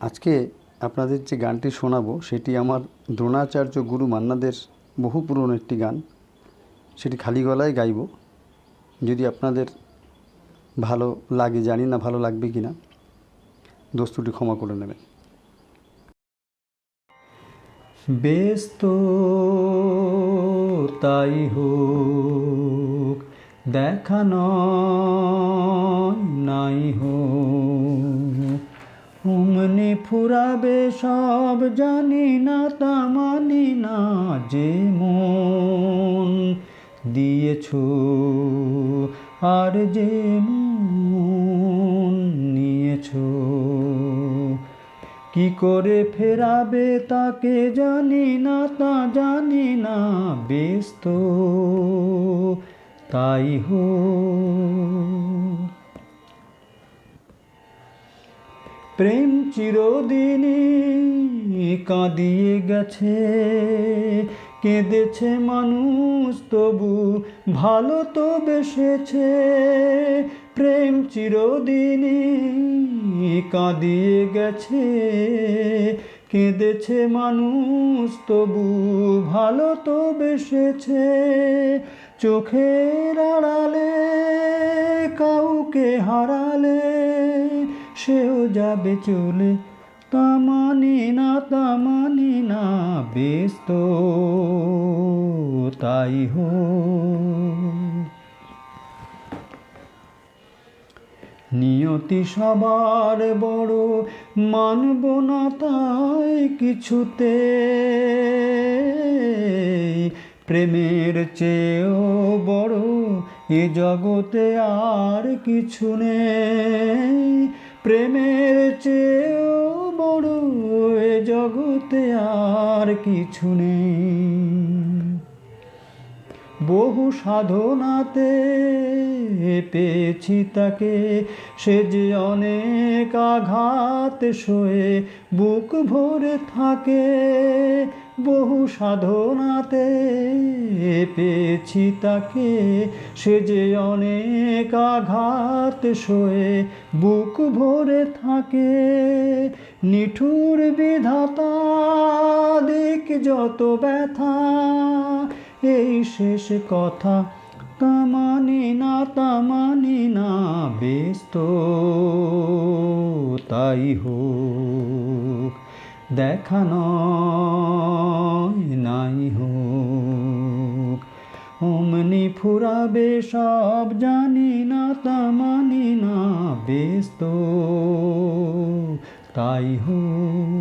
আজকে আপনাদের যে গানটি শোনাবো, সেটি আমার দ্রোণাচার্য গুরু মান্নাদের বহু পুরনো একটি গান। সেটি খালি গলায় গাইব। যদি আপনাদের ভালো লাগে, জানি না ভালো লাগবে কি না, দোস্তুটি ক্ষমা করে নেবেন। বেশ তো তাই হোক, দেখা নয়, নাই হোক ফুরাবে সব, জানি না, তা মানি না যে মন দিয়েছ আর যে মন নিয়েছো। কি করে ফেরাবে তাকে জানি না, তা জানি না বেশ তো তাই হো প্রেম চিরদিনই কাঁদিয়ে গেছে, কেঁদেছে মানুষ তবু ভালো তো বেসেছে। প্রেম চিরদিনই কাঁদিয়ে গেছে, কেঁদেছে মানুষ তবু ভালো তো বেসেছে। চোখের আড়ালে কাউকে হারালে সেও যাবে চলে। তামানি না তামানি না বেশ তো তাই হো। নিয়তি সবার বড়, মানব না তাই কিছুতে। প্রেমের চেয়েও বড়, এ জগতে আর কিছু নেই। প্রেমের চেয়েও বড় এ জগতে আর কিছু নেই। বহু সাধনাতে পেয়েছি তাকে, সে যে অনেক আঘাত সয়ে বুক ভরে থাকে। বহু সাধনাতে পেয়েছি তাকে। সে যে অনেক আঘাত সয়ে বুক ভরে থাকে। নিঠুর বিধাতা দিক যত ব্যথা। এই শেষ কথা তামানি না তামানি না বেশ তো তাই হোক। দেখা নয়, নাই হোক। অমনি ফুরাবে, সব জানি না, তা মানি না বেস্ত তাই হোক।